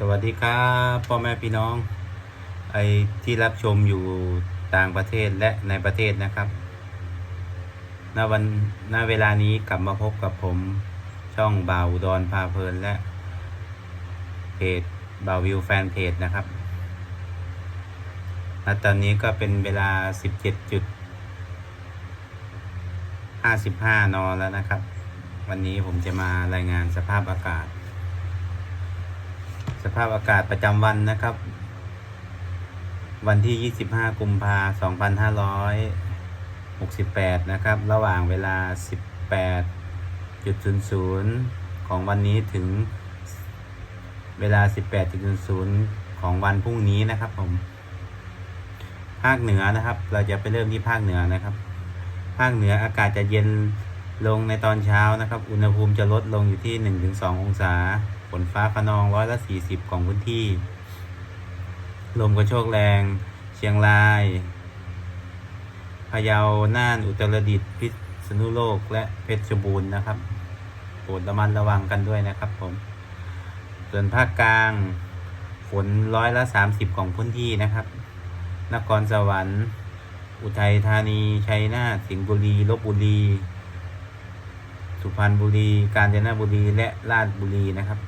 สวัสดีครับพ่อแม่พี่น้อง ไอที่รับชมอยู่ต่างประเทศและในประเทศนะครับณวันณเวลานี้กลับมาพบกับผมช่องบ่าวดอุดรพาเพลินและเพจบ่าววิวแฟนเพจนะครับณตอนนี้ก็เป็นเวลา 17จุด55 น แล้วนะครับ วันนี้ผมจะมารายงานสภาพอากาศ ภาพอากาศประจำวันนะครับ วันที่ 25 กุมภาพันธ์2568 นะครับ ระหว่างเวลา 18.00 ของวันนี้ถึงเวลา 18.00 ของวันพรุ่งนี้นะครับผม ภาคเหนือนะครับ เราจะไปเริ่มที่ภาคเหนือนะครับ ภาคเหนืออากาศจะเย็นลงในตอนเช้านะครับ อุณหภูมิจะลดลงอยู่ที่ 1-2 องศา ฝนฟ้าขนองร้อยละสี่สิบของพื้นที่ ลมกระโชกแรง เชียงราย พะเยา น่าน อุตรดิตถ์ พิษณุโลก และเพชรบูรณ์นะครับโปรดระมัดระวังกันด้วยนะครับผม ส่วนภาคกลาง ฝนร้อยละสามสิบของพื้นที่นะครับ นครสวรรค์ อุทัยธานี ชัยนาท สิงห์บุรี ลบบุรี สุพรรณบุรี กาญจนบุรี และราชบุรีนะครับ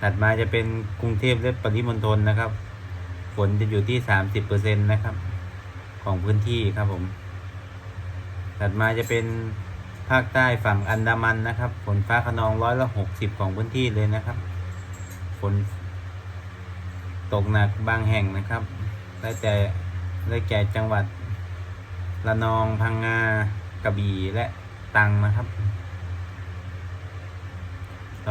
ถัดมาจะเป็นกรุงเทพและปริมณฑลนะครับ ฝนจะอยู่ที่สามสิบเปอร์เซ็นตนะครับ ของพื้นที่ครับผม ถัดมาจะเป็นภาคใต้ฝั่งอันดามันนะครับ ฝนฟ้าขนองร้อยละหกสิบของพื้นที่เลยนะครับ ฝนตกหนักบางแห่งนะครับได้แต่ได้แก่จังหวัดระนองพังงากระบี่และตังนะครับ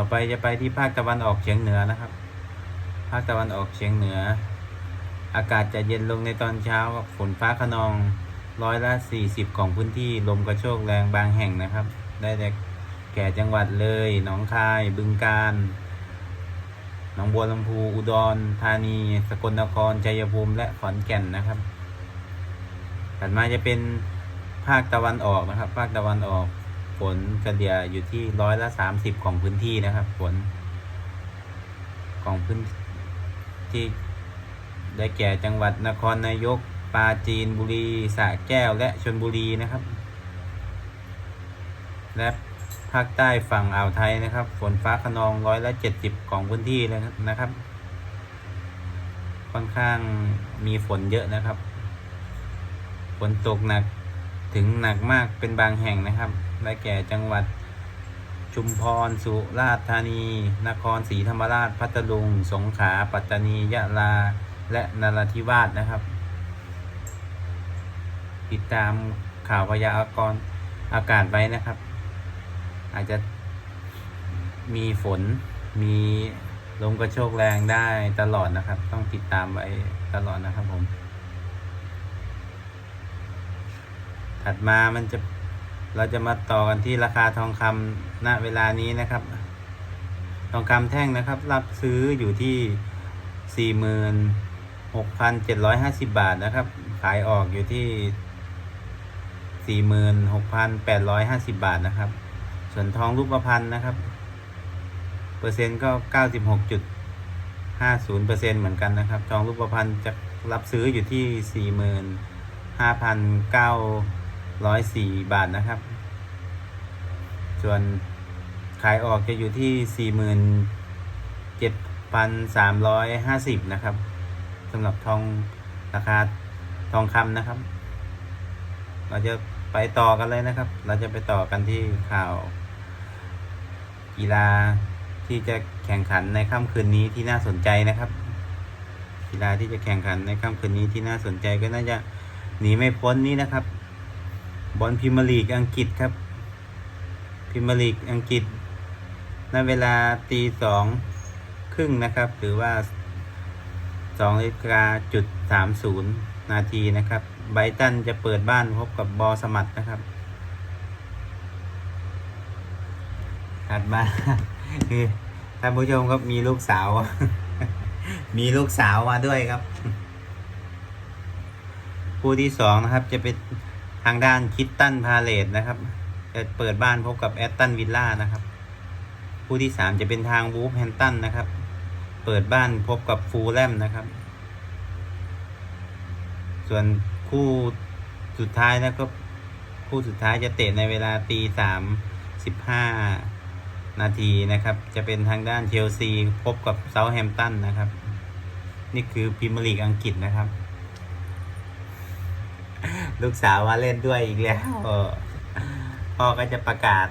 ต่อไปจะไปที่ภาคตะวันออกเฉียงเหนือนะครับ ภาคตะวันออกเฉียงเหนือ อากาศจะเย็นลงในตอนเช้าครับฝนฟ้าขนองร้อยละสี่สิบของพื้นที่ลมกระโชกแรงบางแห่งนะครับ ได้แก่จังหวัดเลยหนองคาย บึงกาฬหนองบัวลำพูอุดรธานี สกลนครชัยภูมิและขอนแก่นนะครับถัดมาจะเป็นภาคตะวันออกนะครับ ภาคตะวันออก ฝนเฉลี่ยอยู่ที่ร้อยละสามสิบของพื้นที่นะครับ ฝน ของพื้นที่ได้แก่จังหวัดนครนายกปราจีนบุรีสระแก้วและชลบุรีนะครับ และภาคใต้ฝั่งอ่าวไทยนะครับ ฝนฟ้าขนองร้อยละเจ็ดสิบของพื้นที่เลยนะครับ ค่อนข้างมีฝนเยอะนะครับ ฝนตกหนักถึงหนักมากเป็นบางแห่งนะครับ ได้แก่จังหวัด ชุมพร สุราษฎร์ธานี นครศรีธรรมราช พัทลุง สงขลา ปัตตานี ยะลา และนราธิวาสนะครับ ติดตามข่าวพยากรณ์อากาศไว้นะครับ อาจจะมีฝน มีลมกระโชกแรงได้ตลอดนะครับ ต้องติดตามไว้ตลอดนะครับผม ถัดมามันจะ เราจะมาต่อกันที่ราคาทองคำณเวลานี้นะครับ ทองคำแท่งนะครับ รับซื้ออยู่ที่ 46,750 บาทนะครับ ขายออกอยู่ที่ 46,850 บาทนะครับ ส่วนทองรูปพรรณนะครับ เปอร์เซ็นต์ก็ 96.50%เปอร์เซ็นเหมือนกันนะครับ ทองรูปพรรณจะรับซื้ออยู่ที่ 45,900 ร้อยสี่บาทนะครับ ส่วนขายออกจะอยู่ที่สี่หมื่นเจ็ดพันสามร้อยห้าสิบนะครับสำหรับทองราคาทองคำนะครับ เราจะไปต่อกันเลยนะครับ เราจะไปต่อกันที่ข่าวกีฬาที่จะแข่งขันในค่ำคืนนี้ที่น่าสนใจนะครับกีฬาที่จะแข่งขันในค่ำคืนนี้ที่น่าสนใจก็น่าจะหนีไม่พ้นนี้นะครับ บอลพรีเมียร์ลีกอังกฤษครับพรีเมียร์ลีกอังกฤษณเวลาตีสองครึ่งนะครับ หรือว่าสองนาฬิกาจุดสามศูนย์นาทีนะครับไบตันจะเปิดบ้านพบกับบอสมัตนะครับถัดมาคือท่านผู้ชมครับมีลูกสาว มีลูกสาวมาด้วยครับ คู่ที่สองนะครับจะเป็น ทางด้านคิตตันพาเลตนะครับ จะเปิดบ้านพบกับแอตตันวิลล่านะครับ คู่ที่สามจะเป็นทางวูฟแฮมตันนะครับ เปิดบ้านพบกับฟูลแลมนะครับ ส่วนคู่สุดท้ายนะก็คู่สุดท้ายจะเตะในเวลาตีสามสิบห้านาทีนะครับ จะเป็นทางด้านเชลซีพบกับเซาท์แฮมป์ตันนะครับ นี่คือพรีเมียร์ลีกอังกฤษนะครับ ลูกสาวมาเล่นด้วยอีกแล้วเออพ่อก็จะประกาศ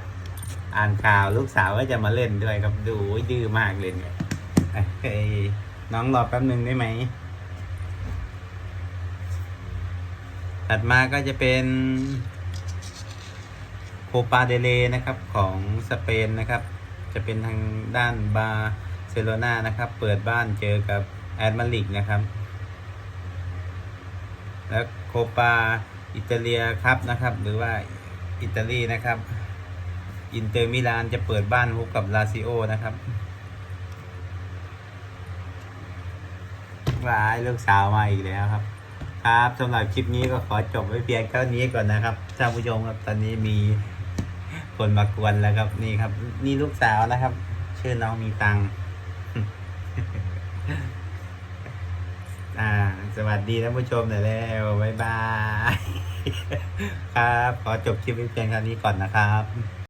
อ่านข่าวลูกสาวก็จะมาเล่นด้วยครับดูดื้อมากเลยเนี่ยเอ้ยน้องรอแป๊บหนึ่งได้ไหมถัดมาก็จะเป็นโคปาเดเลนะครับของสเปนนะครับ จะเป็นทางด้านบาร์เซโลนานะครับ เปิดบ้านเจอกับแอดมาลิกนะครับ แล้วโคปา อิตาเลียครับนะครับ หรือว่าอิตาลีนะครับ อินเตอร์มิลานจะเปิดบ้านพบกับลาซิโอนะครับว้ายลูกสาวมาอีกแล้วครับ ครับสำหรับคลิปนี้ก็ขอจบไว้เพียงเท่านี้ก่อนนะครับท่านผู้ชมครับตอนนี้มีคนมากวนแล้วครับนี่ครับ นี่ลูกสาวนะครับ ชื่อน้องมีตังค์ อ่า สวัสดีท่านผู้ชมหน่อยแล้วบ๊ายบาย ครับ ขอจบคลิปไว้เพียงเท่านี้ก่อนนะครับ